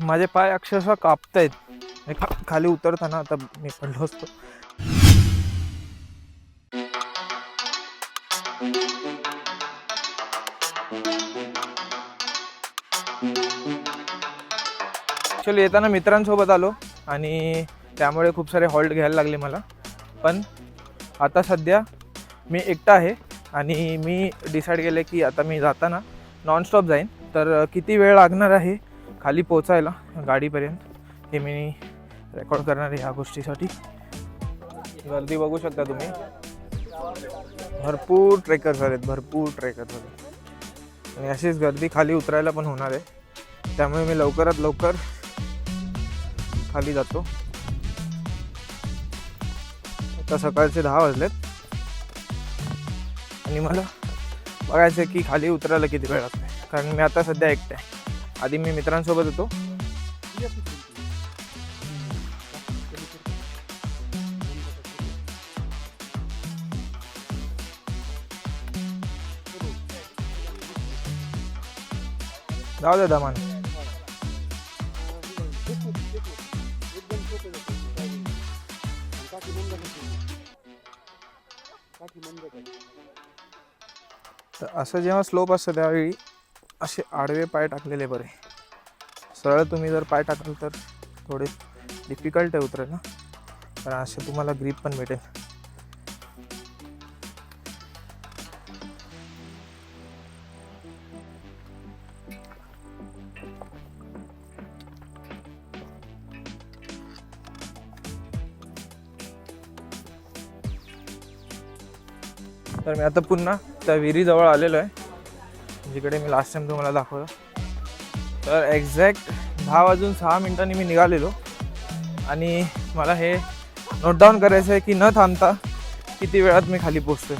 माझे पाय अक्षरशः कापत आहेत खा खाली उतरताना आता मी पडलो असतो ॲक्च्युली येताना मित्रांसोबत आलो आणि त्यामुळे खूप सारे हॉल्ट घ्यायला लागले मला. पण आता सध्या मी एकटा आहे आणि मी डिसाईड केलं की आता मी जाताना नॉनस्टॉप जाईन. तर किती वेळ लागणार आहे? खाली पोचायला गाडीपर्यंत. हे मी रेकॉर्ड करणार आहे ह्या गोष्टीसाठी. गर्दी बघू शकता तुम्ही. भरपूर ट्रेकर्स आहेत भरपूर ट्रेकर्स आहेत आणि अशीच गर्दी खाली उतरायला पण होणार आहे. त्यामुळे मी लवकरात लवकर खाली जातो. आता सकाळचे दहा वाजलेत. आणि मला बघायचं की खाली उतरायला किती वेळ लागते कारण मी आता सध्या एकटा आहे. आधी मी मित्रांसोबत होतो जाऊ दे दमान. तर असं जेव्हा स्लोप असतं त्यावेळी असे आडवे पाय टाकलेले बरे. सरळ तुम्ही जर पाय टाकाल तर थोडे डिफिकल्ट आहे उतरायला पण असे तुम्हाला ग्रीप पण भेटेल. तर मी आता पुन्हा त्या विहिरीजवळ आलेलो आहे. जिकडे मी लास्ट टाइम तुम्हाला दाखवलं. तर एक्झॅक्ट दहा वाजून सहा मिनिटांनी मी निघालेलो. आणि मला हे नोट डाऊन करायचं आहे की न थांबता किती वेळात मी खाली पोचतोय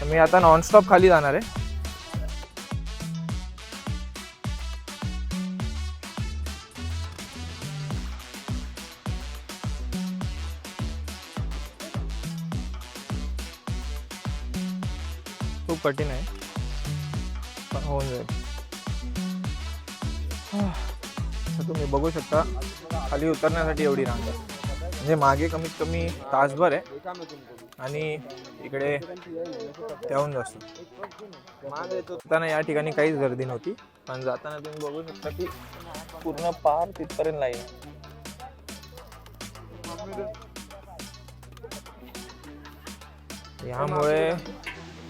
तर मी आता नॉनस्टॉप खाली जाणार आहे. खूप कठीण आहे. होऊन जाईल तुम्ही बघू शकता खाली उतरण्यासाठी एवढी रांग म्हणजे मागे कमीत कमी तासभर आहे. आणि इकडे त्याहून जास्त. जाताना या ठिकाणी काहीच गर्दी नव्हती. पण जाताना तुम्ही बघू शकता की पूर्ण पार तिथपर्यंत लाईन आहे.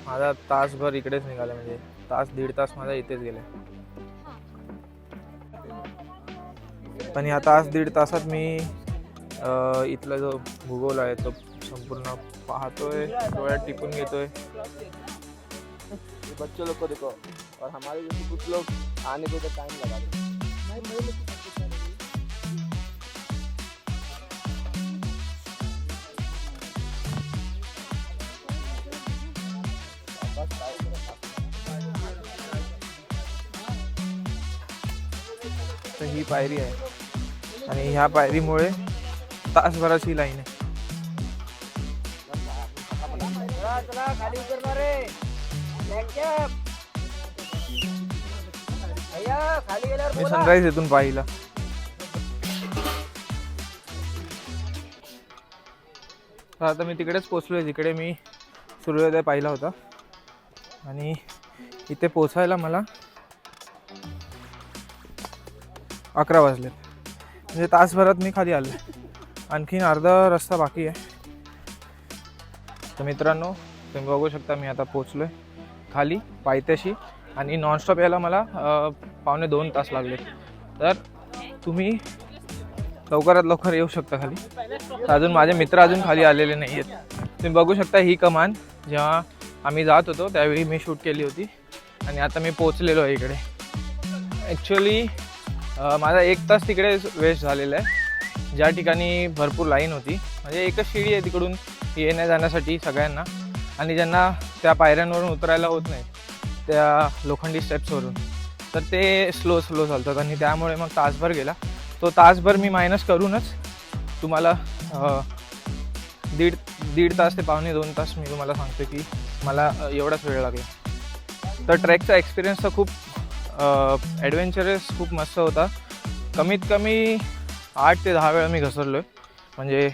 माझा तासभर इकडेच निघाला म्हणजे तास दीड तास माझा इथेच गेले. पण या तास दीड तासात मी इथला जो भूगोल आहे तो संपूर्ण पाहतोय डोळ्यात टिपून घेतोय. बच्चे लोक देखो और हमारे जैसे कुछ लोग आने को तो टाइम लगा तर ही पायरी आहे. आणि ह्या पायरीमुळे तासभराची लाईन आहे. मी सनराईज इथून पाहिला. तर आता मी तिकडेच पोचलोय जिकडे मी सूर्योदय पाहिला होता. आणि इथे पोचायला मला अकरा वाजले म्हणजे तासभरात मी खाली आलो. आणखीन अर्धा रस्ता बाकी आहे. तर मित्रांनो तुम्ही बघू शकता मी आता पोचलोय खाली पायथ्याशी आणि नॉनस्टॉप यायला मला पावणे दोन तास लागले तर तुम्ही लवकरात लवकर येऊ शकता खाली. तर अजून माझे मित्र अजून खाली आलेले नाही आहेत तुम्ही बघू शकता ही कमान जेव्हा आम्ही जात होतो त्यावेळी मी शूट केली होती. आणि आता मी पोचलेलो आहे इकडे. ॲक्च्युली माझा एक तास तिकडे वेस्ट झालेला आहे. ज्या ठिकाणी भरपूर लाईन होती. म्हणजे एकच शिडी आहे तिकडून येण्या जाण्यासाठी सगळ्यांना. आणि ज्यांना त्या पायऱ्यांवरून उतरायला होत नाही त्या लोखंडी स्टेप्सवरून. तर ते स्लो स्लो चालतात आणि त्यामुळे मग तासभर गेला. तो तासभर मी मायनस करूनच तुम्हाला दीड दीड तास ते पावणे दोन तास मी तुम्हाला सांगतो की मला एवढाच वेळ लागला. तर ट्रॅकचा एक्सपिरियन्स तर खूप ॲडव्हेंचरस खूप मस्त होता. कमीत कमी आठ ते दहा वेळा मी घसरलो आहे म्हणजे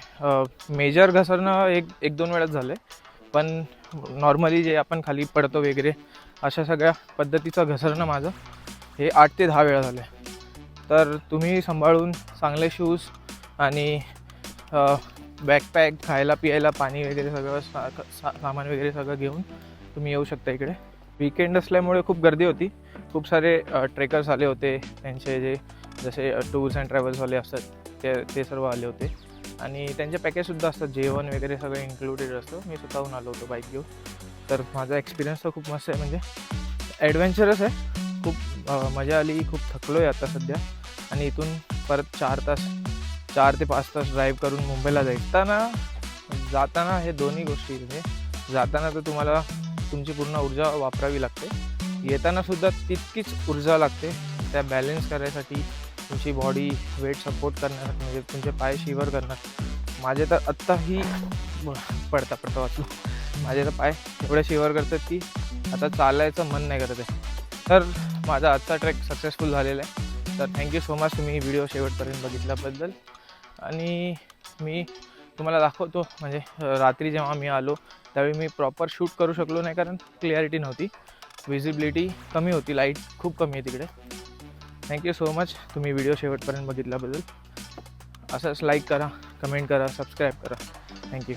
मेजर घसरणं एक एक दोन वेळाच झालं. आहे पण नॉर्मली जे आपण खाली पडतो वगैरे अशा सगळ्या पद्धतीचं घसरणं माझं हे आठ ते दहा वेळा झालं आहे तर तुम्ही सांभाळून चांगले शूज आणि बॅकपॅक खायला पियायला पाणी वगैरे सगळं सा सा- सामान वगैरे सगळं घेऊन तुम्ही येऊ शकता इकडे. वीकेंड असल्यामुळे खूप गर्दी होती. खूप सारे ट्रेकर्स आले होते. त्यांचे जे जसे टूर्स अँड ट्रॅव्हल्सवाले असतात ते ते सर्व आले होते. आणि त्यांचे पॅकेजसुद्धा असतात. जेवण वगैरे सगळं इन्क्लुडेड असतं. मी स्वतःहून आलो होतो बाईक घेऊन. तर माझा एक्सपिरियन्स तर खूप मस्त आहे. म्हणजे ॲडव्हेंचरस आहे. खूप मजा आली. खूप थकलो आहे आता सध्या. आणि इथून परत चार तास चार ते पाच तास ड्राईव्ह करून मुंबईला जाताना जाताना हे दोन्ही गोष्टी. म्हणजे जाताना तर तुम्हाला तुमची पूर्ण ऊर्जा वापरावी लागते. येताना सुद्धा तितकीच ऊर्जा लागते. त्या बॅलेन्स करायसाठी तुमची बॉडी वेट सपोर्ट करण्यासाठी म्हणजे तुमचे पाय शिवर करणार. माझे तर आत्ताही पडता पडता वाचलो माझे तर पाय एवढे शिवर करतात की आता चालायचं मन नाही करत आहे. तर माझा आजचा ट्रॅक सक्सेसफुल झालेला आहे. तर थँक्यू सो मच तुम्ही व्हिडिओ शेवटपर्यंत बघितल्याबद्दल. आणि मी तुम्हाला दाखवतो. म्हणजे रात्री जेव्हा मी आलो त्यावेळी मी प्रॉपर शूट करू शकलो नाही कारण क्लिअरिटी नव्हती. विजिबिलिटी कमी होती लाइट खूप कमी आहे तिकडे. थँक्यू सो मच तुम्ही व्हिडिओ शेवटपर्यंत बघितल्याबद्दल. असंच लाईक करा कमेंट करा सबस्क्राईब करा. थँक्यू